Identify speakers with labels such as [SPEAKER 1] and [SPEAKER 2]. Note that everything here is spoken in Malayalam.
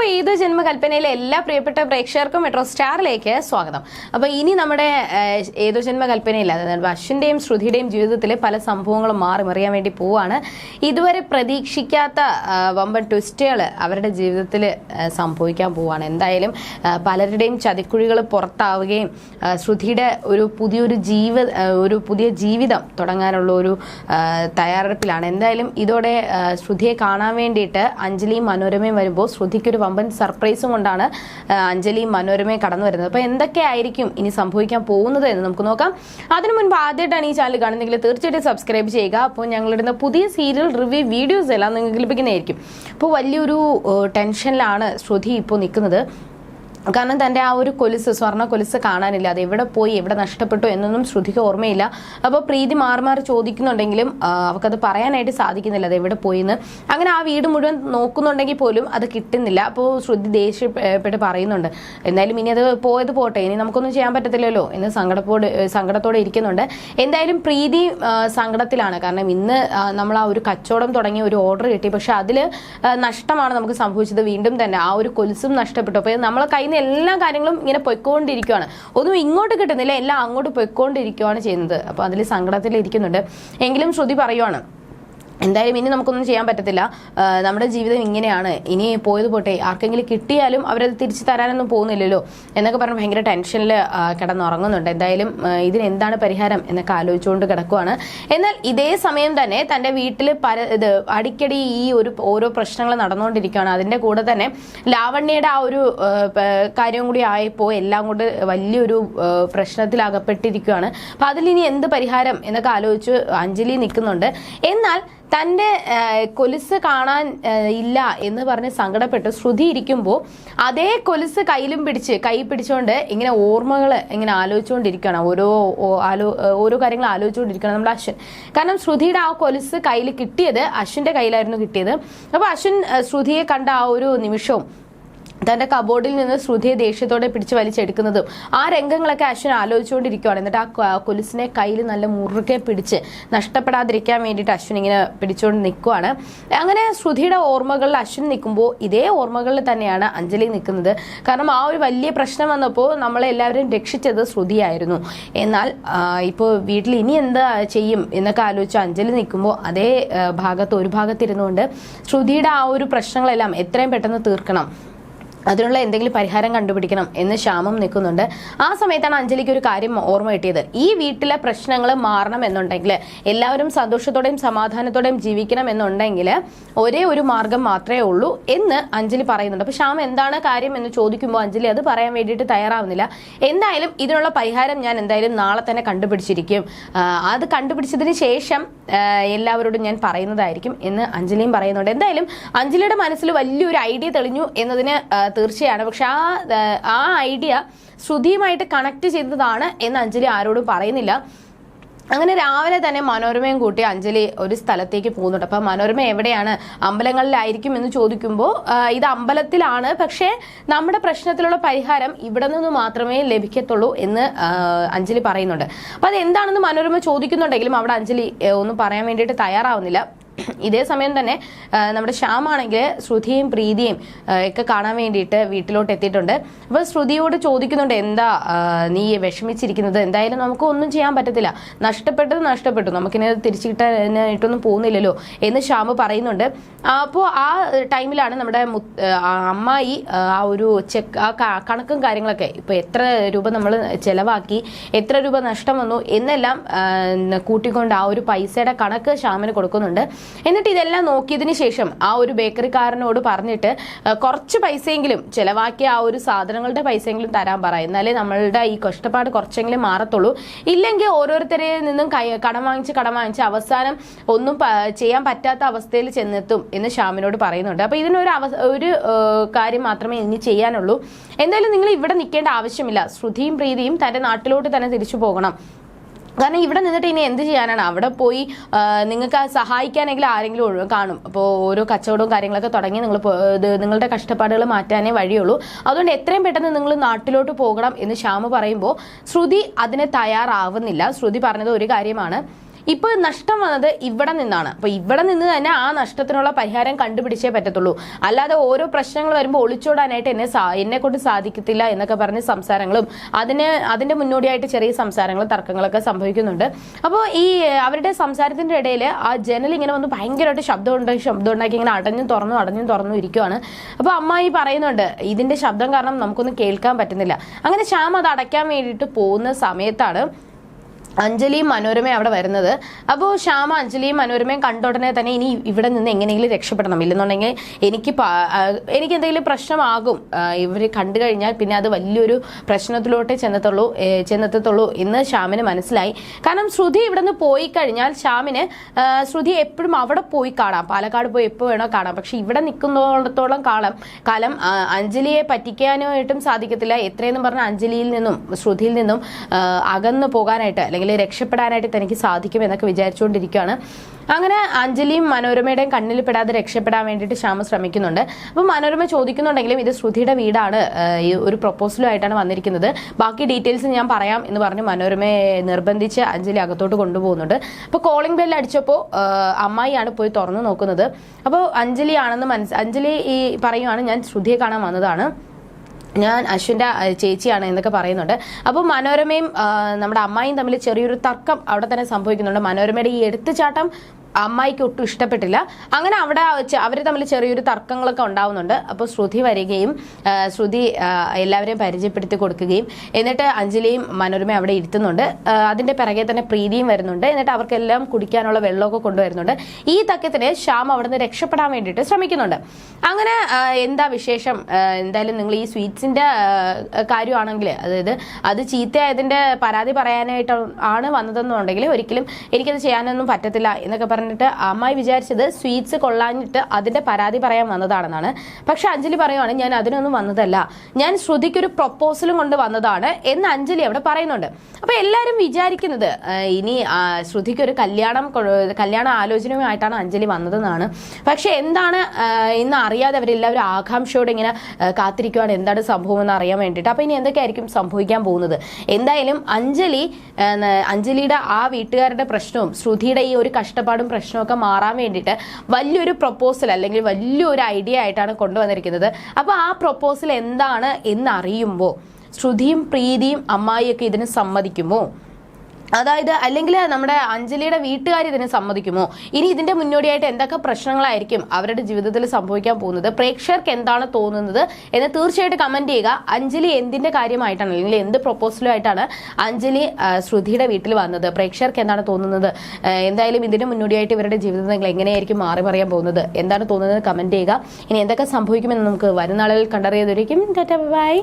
[SPEAKER 1] അപ്പോൾ ഏത് ജന്മകൽപ്പനയിലെ എല്ലാ പ്രിയപ്പെട്ട പ്രേക്ഷകർക്കും മെട്രോ സ്റ്റാറിലേക്ക് സ്വാഗതം. അപ്പോൾ ഇനി നമ്മുടെ ഏതോ ജന്മകൽപ്പനയിൽ അതായത് അശ്വിന്റെയും ശ്രുതിയുടെയും ജീവിതത്തിലെ പല സംഭവങ്ങളും മാറി മറിയാൻ വേണ്ടി പോവാണ്. ഇതുവരെ പ്രതീക്ഷിക്കാത്ത വമ്പൻ ട്വിസ്റ്റുകൾ അവരുടെ ജീവിതത്തിൽ സംഭവിക്കാൻ പോവാണ്. എന്തായാലും പലരുടെയും ചതിക്കുഴികൾ പുറത്താവുകയും ശ്രുതിയുടെ ഒരു പുതിയൊരു ജീവ ഒരു പുതിയ ജീവിതം തുടങ്ങാനുള്ള ഒരു തയ്യാറെടുപ്പിലാണ്. എന്തായാലും ഇതോടെ ശ്രുതിയെ കാണാൻ വേണ്ടിയിട്ട് അഞ്ജലിയും മനോരമയും വരുമ്പോൾ ശ്രുതിക്കൊരു വമ്പൻ സർപ്രൈസും കൊണ്ടാണ് അഞ്ജലി അഞ്ജലിയും മനോരമയും കടന്നു വരുന്നത്. അപ്പോൾ എന്തൊക്കെയായിരിക്കും ഇനി സംഭവിക്കാൻ പോകുന്നത് എന്ന് നമുക്ക് നോക്കാം. അതിനു മുൻപ് ആദ്യമായിട്ടാണ് ഈ ചാനൽ കാണുന്നതെങ്കിൽ തീർച്ചയായിട്ടും സബ്സ്ക്രൈബ് ചെയ്യുക. അപ്പോൾ ഞങ്ങളിടുന്ന പുതിയ സീരിയൽ റിവ്യൂ വീഡിയോസ് എല്ലാം നിങ്ങൾക്ക് ലഭിക്കുന്നതായിരിക്കും. അപ്പോൾ വലിയൊരു ടെൻഷനിലാണ് ശ്രുതി ഇപ്പോൾ നിൽക്കുന്നത്. കാരണം തന്റെ ആ ഒരു കൊലുസ് സ്വർണ കൊലുസ് കാണാനില്ല. അത് എവിടെ പോയി എവിടെ നഷ്ടപ്പെട്ടു എന്നൊന്നും ശ്രുതിക്ക് ഓർമ്മയില്ല. അപ്പോൾ പ്രീതി മാറി മാറി ചോദിക്കുന്നുണ്ടെങ്കിലും അവക്കത് പറയാനായിട്ട് സാധിക്കുന്നില്ല അത് എവിടെ പോയിന്ന്. അങ്ങനെ ആ വീട് മുഴുവൻ നോക്കുന്നുണ്ടെങ്കിൽ പോലും അത് കിട്ടുന്നില്ല. അപ്പോൾ ശ്രുതി ദേഷ്യപ്പെട്ട് പറയുന്നുണ്ട് എന്തായാലും ഇനി അത് പോയത് പോട്ടെ. ഇനി നമുക്കൊന്നും ചെയ്യാൻ പറ്റത്തില്ലല്ലോ എന്ന് സങ്കടപ്പോട് സങ്കടത്തോടെ ഇരിക്കുന്നുണ്ട്. എന്തായാലും പ്രീതി സങ്കടത്തിലാണ്. കാരണം ഇന്ന് നമ്മൾ ആ ഒരു കച്ചവടം തുടങ്ങിയ ഒരു ഓർഡർ കിട്ടി. പക്ഷെ അതിൽ നഷ്ടമാണ് നമുക്ക് സംഭവിച്ചത് വീണ്ടും തന്നെ. ആ ഒരു കൊലുസും നഷ്ടപ്പെട്ടു. അപ്പോൾ നമ്മളെ കയ്യിൽ നിന്ന് എല്ലാ കാര്യങ്ങളും ഇങ്ങനെ പൊയ്ക്കൊണ്ടിരിക്കുകയാണ് ഒന്നും ഇങ്ങോട്ട് കിട്ടുന്നില്ല എല്ലാം അങ്ങോട്ട് പൊയ്ക്കൊണ്ടിരിക്കുകയാണ് ചെയ്യുന്നത്. അപ്പോൾ അതിൽ സങ്കടത്തിൽ ഇരിക്കുന്നുണ്ട് എങ്കിലും ശ്രുതി പറയുവാണ് എന്തായാലും ഇനി നമുക്കൊന്നും ചെയ്യാൻ പറ്റത്തില്ല. നമ്മുടെ ജീവിതം ഇങ്ങനെയാണ്. ഇനി പോയത് പോട്ടെ. ആർക്കെങ്കിലും കിട്ടിയാലും അവരത് തിരിച്ചു തരാനൊന്നും പോകുന്നില്ലല്ലോ എന്നൊക്കെ പറഞ്ഞ് ഭയങ്കര ടെൻഷനിൽ കിടന്നുറങ്ങുന്നുണ്ട്. എന്തായാലും ഇതിന് എന്താണ് പരിഹാരം എന്നൊക്കെ ആലോചിച്ചുകൊണ്ട് കിടക്കുവാണ്. എന്നാൽ ഇതേ സമയം തന്നെ തന്റെ വീട്ടിൽ പല ഇത് അടിക്കടി ഈ ഒരു ഓരോ പ്രശ്നങ്ങൾ നടന്നുകൊണ്ടിരിക്കുകയാണ്. അതിന്റെ കൂടെ തന്നെ ലാവണ്യയുടെ ആ ഒരു കാര്യം കൂടി ആയപ്പോൾ എല്ലാം കൊണ്ട് വലിയൊരു പ്രശ്നത്തിൽ അകപ്പെട്ടിരിക്കുകയാണ്. അപ്പം അതിലിനി എന്ത് പരിഹാരം എന്നൊക്കെ ആലോചിച്ച് അഞ്ജലി നിൽക്കുന്നുണ്ട്. എന്നാൽ തന്റെ ആ, കൊലുസ് കാണാൻ ഇല്ല എന്ന് പറഞ്ഞ് സങ്കടപ്പെട്ട് ശ്രുതി ഇരിക്കുമ്പോൾ അതേ കൊലുസ് കയ്യിലും പിടിച്ച് കൈ പിടിച്ചുകൊണ്ട് ഇങ്ങനെ ഓർമ്മകൾ ഇങ്ങനെ ആലോചിച്ചുകൊണ്ടിരിക്കുകയാണ് ഓരോ ഓരോ കാര്യങ്ങൾ ആലോചിച്ചുകൊണ്ടിരിക്കുകയാണ് നമ്മുടെ അശ്വിൻ. കാരണം ശ്രുതിയുടെ ആ കൊലുസ് കയ്യിൽ കിട്ടിയത് അശ്വിന്റെ കയ്യിലായിരുന്നു കിട്ടിയത്. അപ്പോൾ അശ്വിൻ ശ്രുതിയെ കണ്ട ആ ഒരു നിമിഷവും തന്റെ കബോർഡിൽ നിന്ന് ശ്രുതിയെ ദേഷ്യത്തോടെ പിടിച്ച് വലിച്ചെടുക്കുന്നതും ആ രംഗങ്ങളൊക്കെ അശ്വിൻ ആലോചിച്ചുകൊണ്ടിരിക്കുകയാണ് എന്നിട്ട് ആ കൊലുസിനെ കയ്യിൽ നല്ല മുറുകെ പിടിച്ച് നഷ്ടപ്പെടാതിരിക്കാൻ വേണ്ടിയിട്ട് അശ്വിൻ ഇങ്ങനെ പിടിച്ചുകൊണ്ട് നിൽക്കുവാണ് അങ്ങനെ ശ്രുതിയുടെ ഓർമ്മകളിൽ അശ്വിൻ നിൽക്കുമ്പോൾ ഇതേ ഓർമ്മകളിൽ തന്നെയാണ് അഞ്ജലി നിൽക്കുന്നത്. കാരണം ആ ഒരു വലിയ പ്രശ്നം വന്നപ്പോൾ നമ്മളെല്ലാവരും രക്ഷിച്ചത് ശ്രുതിയായിരുന്നു. എന്നാൽ ഇപ്പോൾ വീട്ടിൽ ഇനി എന്താ ചെയ്യും എന്നൊക്കെ ആലോചിച്ച് അഞ്ജലി നിൽക്കുമ്പോൾ അതേ ഭാഗത്ത് ഒരു ഭാഗത്തിരുന്നുകൊണ്ട് ശ്രുതിയുടെ ആ ഒരു പ്രശ്നങ്ങളെല്ലാം എത്രയും പെട്ടെന്ന് തീർക്കണം. അതിനുള്ള എന്തെങ്കിലും പരിഹാരം കണ്ടുപിടിക്കണം എന്ന് ശ്യാമം നിൽക്കുന്നുണ്ട്. ആ സമയത്താണ് അഞ്ജലിക്ക് ഒരു കാര്യം ഓർമ്മ കിട്ടിയത്. ഈ വീട്ടിലെ പ്രശ്നങ്ങൾ മാറണം എന്നുണ്ടെങ്കിൽ എല്ലാവരും സന്തോഷത്തോടെയും സമാധാനത്തോടെയും ജീവിക്കണം എന്നുണ്ടെങ്കിൽ ഒരേ ഒരു മാർഗം മാത്രമേ ഉള്ളൂ എന്ന് അഞ്ജലി പറയുന്നുണ്ട്. അപ്പോൾ ശ്യാം എന്താണ് കാര്യം എന്ന് ചോദിക്കുമ്പോൾ അഞ്ജലി അത് പറയാൻ വേണ്ടിയിട്ട് തയ്യാറാവുന്നില്ല. എന്തായാലും ഇതിനുള്ള പരിഹാരം ഞാൻ എന്തായാലും നാളെ തന്നെ കണ്ടുപിടിച്ചിരിക്കും. അത് കണ്ടുപിടിച്ചതിന് ശേഷം എല്ലാവരോടും ഞാൻ പറയുന്നതായിരിക്കും എന്ന് അഞ്ജലിയും പറയുന്നുണ്ട്. എന്തായാലും അഞ്ജലിയുടെ മനസ്സിൽ വലിയൊരു ഐഡിയ തെളിഞ്ഞു എന്നതിന് തീർച്ചയാണ്. പക്ഷെ ആ ആ, ഐഡിയ ശ്രുതിയുമായിട്ട് കണക്ട് ചെയ്തതാണ് എന്ന് അഞ്ജലി ആരോടും പറയുന്നില്ല. അങ്ങനെ രാവിലെ തന്നെ മനോരമയും കൂട്ടി അഞ്ജലി ഒരു സ്ഥലത്തേക്ക് പോകുന്നുണ്ട്. അപ്പൊ മനോരമ എവിടെയാണ്? അമ്പലങ്ങളിലായിരിക്കും എന്ന് ചോദിക്കുമ്പോൾ ഇത് അമ്പലത്തിലാണ്. പക്ഷേ നമ്മുടെ പ്രശ്നത്തിലുള്ള പരിഹാരം ഇവിടെ നിന്ന് മാത്രമേ ലഭിക്കത്തുള്ളൂ എന്ന് അഞ്ജലി പറയുന്നുണ്ട്. അപ്പൊ അത് എന്താണെന്ന് മനോരമ ചോദിക്കുന്നുണ്ടെങ്കിലും അവിടെ അഞ്ജലി ഒന്നും പറയാൻ വേണ്ടിയിട്ട് തയ്യാറാവുന്നില്ല. ഇതേ സമയം തന്നെ നമ്മുടെ ശ്യാമാണെങ്കിൽ ശ്രുതിയും പ്രീതിയും ഒക്കെ കാണാൻ വേണ്ടിയിട്ട് വീട്ടിലോട്ട് എത്തിയിട്ടുണ്ട്. അപ്പോൾ ശ്രുതിയോട് ചോദിക്കുന്നുണ്ട് എന്താ നീ വിഷമിച്ചിരിക്കുന്നത്? എന്തായാലും നമുക്ക് ഒന്നും ചെയ്യാൻ പറ്റത്തില്ല. നഷ്ടപ്പെട്ടത് നഷ്ടപ്പെട്ടു. നമുക്കിനി തിരിച്ചു കിട്ടാനായിട്ടൊന്നും പോകുന്നില്ലല്ലോ എന്ന് ശ്യാമ് പറയുന്നുണ്ട്. അപ്പോൾ ആ ടൈമിലാണ് നമ്മുടെ അമ്മായി ആ ഒരു ചെക്ക് ആ കണക്കും കാര്യങ്ങളൊക്കെ ഇപ്പോൾ എത്ര രൂപ നമ്മൾ ചിലവാക്കി എത്ര രൂപ നഷ്ടം വന്നു എന്നെല്ലാം കൂട്ടിക്കൊണ്ട് ആ ഒരു പൈസയുടെ കണക്ക് ശ്യാമിന് കൊടുക്കുന്നുണ്ട്. എന്നിട്ട് ഇതെല്ലാം നോക്കിയതിന് ശേഷം ആ ഒരു ബേക്കറിക്കാരനോട് പറഞ്ഞിട്ട് കുറച്ച് പൈസയെങ്കിലും ചിലവാക്കിയ ആ ഒരു സാധനങ്ങളുടെ പൈസയെങ്കിലും തരാൻ പറ. എന്നാലേ നമ്മളുടെ ഈ കഷ്ടപ്പാട് കുറച്ചെങ്കിലും മാറത്തുള്ളൂ. ഇല്ലെങ്കിൽ ഓരോരുത്തരിൽ നിന്നും കടം വാങ്ങിച്ച് കടം വാങ്ങിച്ച് അവസാനം ഒന്നും ചെയ്യാൻ പറ്റാത്ത അവസ്ഥയിൽ ചെന്നെത്തും എന്ന് ഷ്യാമിനോട് പറയുന്നുണ്ട്. അപ്പോൾ ഇതിനൊരു അവ ഒരു കാര്യം മാത്രമേ ഇനി ചെയ്യാനുള്ളൂ. എന്തായാലും നിങ്ങൾ ഇവിടെ നിൽക്കേണ്ട ആവശ്യമില്ല. ശ്രുതിയും പ്രീതിയും തന്റെ നാട്ടിലോട്ട് തന്നെ തിരിച്ചു പോകണം. കാരണം ഇവിടെ നിന്നിട്ട് ഇനി എന്ത് ചെയ്യാനാണ്? അവിടെ പോയി നിങ്ങൾക്ക് സഹായിക്കാനെങ്കിൽ ആരെങ്കിലും കാണും. അപ്പോൾ ഓരോ കച്ചവടവും കാര്യങ്ങളൊക്കെ തുടങ്ങി നിങ്ങൾ നിങ്ങളുടെ കഷ്ടപ്പാടുകൾ മാറ്റാനേ വഴിയുള്ളൂ. അതുകൊണ്ട് എത്രയും പെട്ടെന്ന് നിങ്ങൾ നാട്ടിലോട്ട് പോകണം എന്ന് ശ്യാമ പറയുമ്പോൾ ശ്രുതി അതിന് തയ്യാറാവുന്നില്ല. ശ്രുതി പറഞ്ഞത് ഒരു കാര്യമാണ്. ഇപ്പൊ നഷ്ടം വന്നത് ഇവിടെ നിന്നാണ്. അപ്പൊ ഇവിടെ നിന്ന് തന്നെ ആ നഷ്ടത്തിനുള്ള പരിഹാരം കണ്ടുപിടിച്ചേ പറ്റത്തുള്ളൂ. അല്ലാതെ ഓരോ പ്രശ്നങ്ങൾ വരുമ്പോൾ ഒളിച്ചോടാനായിട്ട് എന്നെ എന്നെ കൊണ്ട് സാധിക്കത്തില്ല എന്നൊക്കെ പറഞ്ഞ് സംസാരങ്ങളും അതിന് അതിന്റെ മുന്നോടിയായിട്ട് ചെറിയ സംസാരങ്ങളും തർക്കങ്ങളൊക്കെ സംഭവിക്കുന്നുണ്ട്. അപ്പോൾ ഈ അവരുടെ സംസാരത്തിന്റെ ഇടയിൽ ആ ജനൽ ഇങ്ങനെ വന്ന് ഭയങ്കരമായിട്ട് ശബ്ദം ഉണ്ടാക്കി ശബ്ദം ഉണ്ടാക്കി ഇങ്ങനെ അടഞ്ഞും തുറന്നു അടഞ്ഞും തുറന്നു ഇരിക്കുവാണ്. അപ്പോൾ അമ്മായി പറയുന്നുണ്ട് ഇതിന്റെ ശബ്ദം കാരണം നമുക്കൊന്നും കേൾക്കാൻ പറ്റുന്നില്ല. അങ്ങനെ ശ്യാം അത് അടയ്ക്കാൻ വേണ്ടിയിട്ട് പോകുന്ന സമയത്താണ് അഞ്ജലിയും മനോരമയും അവിടെ വരുന്നത്. അപ്പോൾ ശ്യാമ അഞ്ജലിയും മനോരമയും കണ്ട ഉടനെ തന്നെ ഇനി ഇവിടെ നിന്ന് എങ്ങനെയെങ്കിലും രക്ഷപ്പെടണം. ഇല്ലെന്നുണ്ടെങ്കിൽ എനിക്ക് എനിക്ക് എന്തെങ്കിലും പ്രശ്നമാകും. ഇവർ കണ്ടു കഴിഞ്ഞാൽ പിന്നെ അത് വലിയൊരു പ്രശ്നത്തിലോട്ടേ ചെന്നത്തുള്ളൂ ചെന്നെത്തത്തുള്ളൂ എന്ന് ശ്യാമിന് മനസ്സിലായി. കാരണം ശ്രുതി ഇവിടെ നിന്ന് പോയി കഴിഞ്ഞാൽ ശ്യാമിന് ശ്രുതി എപ്പോഴും അവിടെ പോയി കാണാം. പാലക്കാട് പോയി എപ്പോൾ വേണോ കാണാം. പക്ഷെ ഇവിടെ നിൽക്കുന്നിടത്തോളം കാലം കാലം അഞ്ജലിയെ പറ്റിക്കാനായിട്ടും സാധിക്കത്തില്ല. എത്രയെന്നും പറഞ്ഞ അഞ്ജലിയിൽ നിന്നും ശ്രുതിയിൽ നിന്നും അകന്നു പോകാനായിട്ട് അല്ലെങ്കിൽ രക്ഷപ്പെടാനായിട്ട് തനിക്ക് സാധിക്കും എന്നൊക്കെ വിചാരിച്ചുകൊണ്ടിരിക്കുകയാണ്. അങ്ങനെ അഞ്ജലിയും മനോരമയുടെയും കണ്ണിൽ പെടാതെ രക്ഷപ്പെടാൻ വേണ്ടിയിട്ട് ശ്യാമ ശ്രമിക്കുന്നുണ്ട്. അപ്പം മനോരമ ചോദിക്കുന്നുണ്ടെങ്കിലും ഇത് ശ്രുതിയുടെ വീടാണ്. ഈ ഒരു പ്രപ്പോസലുമായിട്ടാണ് വന്നിരിക്കുന്നത്. ബാക്കി ഡീറ്റെയിൽസ് ഞാൻ പറയാം എന്ന് പറഞ്ഞ് മനോരമയെ നിർബന്ധിച്ച് അഞ്ജലി അകത്തോട്ട് കൊണ്ടുപോകുന്നുണ്ട്. അപ്പോൾ കോളിംഗ് ബെല്ല് അടിച്ചപ്പോൾ അമ്മായിയാണ് പോയി തുറന്നു നോക്കുന്നത്. അപ്പോൾ അഞ്ജലിയാണെന്ന് മനസ്സ് അഞ്ജലി ഈ പറയുവാണ് ഞാൻ ശ്രുതിയെ കാണാൻ വന്നതാണ്. ഞാൻ അശ്വിന്റെ ചേച്ചിയാണ് എന്നൊക്കെ പറയുന്നുണ്ട്. അപ്പോൾ മനോരമയും നമ്മുടെ അമ്മായിയും തമ്മിൽ ചെറിയൊരു തർക്കം അവിടെ തന്നെ സംഭവിക്കുന്നുണ്ട്. മനോരമയുടെ ഈ എടുത്തുചാട്ടം അമ്മായിക്ക് ഒട്ടും ഇഷ്ടപ്പെട്ടില്ല. അങ്ങനെ അവിടെ വെച്ച് അവർ തമ്മിൽ ചെറിയൊരു തർക്കങ്ങളൊക്കെ ഉണ്ടാവുന്നുണ്ട്. അപ്പോൾ ശ്രുതി വരികയും ശ്രുതി എല്ലാവരെയും പരിചയപ്പെടുത്തി കൊടുക്കുകയും. എന്നിട്ട് അഞ്ജലിയും മനോരമയും അവിടെ ഇരുത്തുന്നുണ്ട്. അതിന്റെ പിറകെ തന്നെ പ്രീതിയും വരുന്നുണ്ട്. എന്നിട്ട് അവർക്കെല്ലാം കുടിക്കാനുള്ള വെള്ളമൊക്കെ കൊണ്ടുവരുന്നുണ്ട്. ഈ തക്കത്തിന് ശ്യാം അവിടുന്ന് രക്ഷപ്പെടാൻ വേണ്ടിയിട്ട് ശ്രമിക്കുന്നുണ്ട്. അങ്ങനെ എന്താ വിശേഷം? എന്തായാലും നിങ്ങൾ ഈ സ്വീറ്റ്സിന്റെ കാര്യമാണെങ്കിൽ അതായത് അത് ചീത്തയായതിന്റെ പരാതി പറയാനായിട്ട് ആണ് വന്നതെന്നുണ്ടെങ്കിൽ ഒരിക്കലും എനിക്കത് ചെയ്യാനൊന്നും പറ്റത്തില്ല എന്നൊക്കെ പറഞ്ഞിട്ട് അമ്മായി വിചാരിച്ചത് സ്വീറ്റ്സ് കൊള്ളാഞ്ഞിട്ട് അതിന്റെ പരാതി പറയാൻ വന്നതാണെന്നാണ്. പക്ഷെ അഞ്ജലി പറയുവാണ് ഞാൻ അതിനൊന്നും വന്നതല്ല. ഞാൻ ശ്രുതിക്കൊരു പ്രൊപ്പോസലും കൊണ്ട് വന്നതാണ് എന്ന് അഞ്ജലി അവിടെ പറയുന്നുണ്ട്. അപ്പൊ എല്ലാവരും വിചാരിക്കുന്നത് ഇനി ശ്രുതിക്ക് ശ്രുതിക്കൊരു കല്യാണം കല്യാണ ആലോചനയുമായിട്ടാണ് അഞ്ജലി വന്നതെന്നാണ്. പക്ഷെ എന്താണ് ഇന്ന് അറിയാതെ അവരെല്ലാവരും ആകാംക്ഷയോടെ ഇങ്ങനെ ആ, കാത്തിരിക്കുവാണ്. എന്താണ് സംഭവം എന്ന് അറിയാൻ വേണ്ടിയിട്ട്. അപ്പൊ ഇനി എന്തൊക്കെയായിരിക്കും സംഭവിക്കാൻ പോകുന്നത്? എന്തായാലും അഞ്ജലി അഞ്ജലിയുടെ ആ വീട്ടുകാരുടെ പ്രശ്നവും ശ്രുതിയുടെ ഈ ഒരു കഷ്ടപ്പാടും പ്രശ്നമൊക്കെ മാറാൻ വേണ്ടിയിട്ട് വലിയൊരു പ്രൊപ്പോസൽ അല്ലെങ്കിൽ വലിയൊരു ഐഡിയ ആയിട്ടാണ് കൊണ്ടുവന്നിരിക്കുന്നത്. അപ്പോൾ ആ പ്രൊപ്പോസൽ എന്താണ് എന്നറിയുമ്പോൾ ശ്രുതിയും പ്രീതിയും അമ്മായിയൊക്കെ ഇതിന് സമ്മതിക്കുമോ? അതായത് അല്ലെങ്കിൽ നമ്മുടെ അഞ്ജലിയുടെ വീട്ടുകാർ ഇതിന് സമ്മതിക്കുമോ? ഇനി ഇതിന്റെ മുന്നോടിയായിട്ട് എന്തൊക്കെ പ്രശ്നങ്ങളായിരിക്കും അവരുടെ ജീവിതത്തിൽ സംഭവിക്കാൻ പോകുന്നത്? പ്രേക്ഷകർക്ക് എന്താണ് തോന്നുന്നത് എന്ന് തീർച്ചയായിട്ടും കമന്റ് ചെയ്യുക. അഞ്ജലി എന്തിന്റെ കാര്യമായിട്ടാണ്? അല്ലെങ്കിൽ എന്ത് പ്രൊപ്പോസലുമായിട്ടാണ് അഞ്ജലി ശ്രുതിയുടെ വീട്ടിൽ വന്നത്? പ്രേക്ഷകർക്ക് എന്താണ് തോന്നുന്നത്? എന്തായാലും ഇതിന് മുന്നോടിയായിട്ട് ഇവരുടെ ജീവിതങ്ങൾ എങ്ങനെയായിരിക്കും മാറി പറയാൻ പോകുന്നത്? എന്താണ് തോന്നുന്നത് കമന്റ് ചെയ്യുക. ഇനി എന്തൊക്കെ സംഭവിക്കുമെന്ന് നമുക്ക് വരുന്ന നാളുകളിൽ കണ്ടറിയാതിരിക്കും. ബൈ.